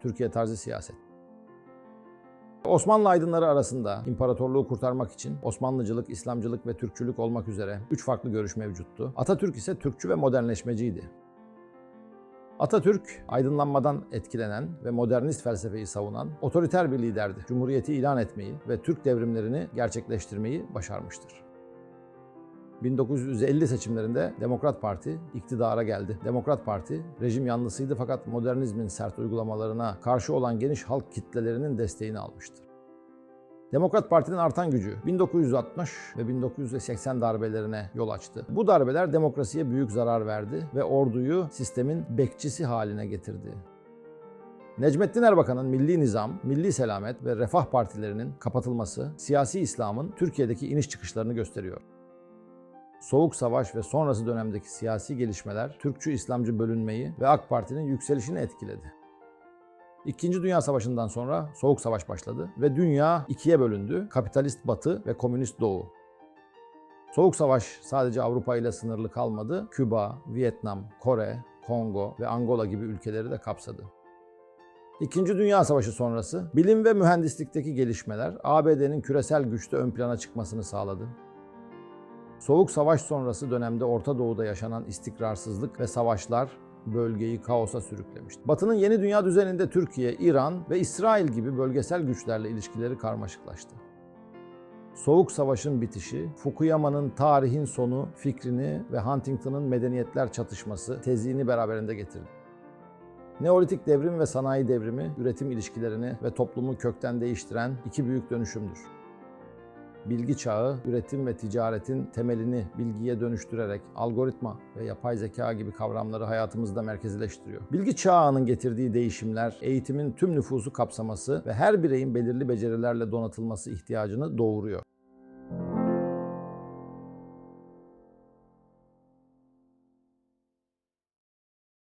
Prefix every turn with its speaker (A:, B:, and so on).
A: Türkiye tarzı siyaset. Osmanlı aydınları arasında imparatorluğu kurtarmak için Osmanlıcılık, İslamcılık ve Türkçülük olmak üzere üç farklı görüş mevcuttu. Atatürk ise Türkçü ve modernleşmeciydi. Atatürk, aydınlanmadan etkilenen ve modernist felsefeyi savunan otoriter bir liderdi. Cumhuriyeti ilan etmeyi ve Türk devrimlerini gerçekleştirmeyi başarmıştır. 1950 seçimlerinde Demokrat Parti iktidara geldi. Demokrat Parti rejim yanlısıydı fakat modernizmin sert uygulamalarına karşı olan geniş halk kitlelerinin desteğini almıştı. Demokrat Parti'nin artan gücü 1960 ve 1980 darbelerine yol açtı. Bu darbeler demokrasiye büyük zarar verdi ve orduyu sistemin bekçisi haline getirdi. Necmettin Erbakan'ın Milli Nizam, Milli Selamet ve Refah Partilerinin kapatılması siyasi İslam'ın Türkiye'deki iniş çıkışlarını gösteriyor. Soğuk Savaş ve sonrası dönemdeki siyasi gelişmeler Türkçü İslamcı bölünmeyi ve AK Parti'nin yükselişini etkiledi. İkinci Dünya Savaşı'ndan sonra Soğuk Savaş başladı ve dünya ikiye bölündü. Kapitalist Batı ve Komünist Doğu. Soğuk Savaş sadece Avrupa ile sınırlı kalmadı. Küba, Vietnam, Kore, Kongo ve Angola gibi ülkeleri de kapsadı. İkinci Dünya Savaşı sonrası bilim ve mühendislikteki gelişmeler ABD'nin küresel güçte ön plana çıkmasını sağladı. Soğuk Savaş sonrası dönemde Orta Doğu'da yaşanan istikrarsızlık ve savaşlar bölgeyi kaosa sürüklemişti. Batı'nın yeni dünya düzeninde Türkiye, İran ve İsrail gibi bölgesel güçlerle ilişkileri karmaşıklaştı. Soğuk Savaş'ın bitişi, Fukuyama'nın tarihin sonu fikrini ve Huntington'ın medeniyetler çatışması tezini beraberinde getirdi. Neolitik devrim ve sanayi devrimi üretim ilişkilerini ve toplumu kökten değiştiren iki büyük dönüşümdür. Bilgi çağı, üretim ve ticaretin temelini bilgiye dönüştürerek algoritma ve yapay zeka gibi kavramları hayatımızda merkezileştiriyor. Bilgi çağının getirdiği değişimler, eğitimin tüm nüfusu kapsaması ve her bireyin belirli becerilerle donatılması ihtiyacını doğuruyor.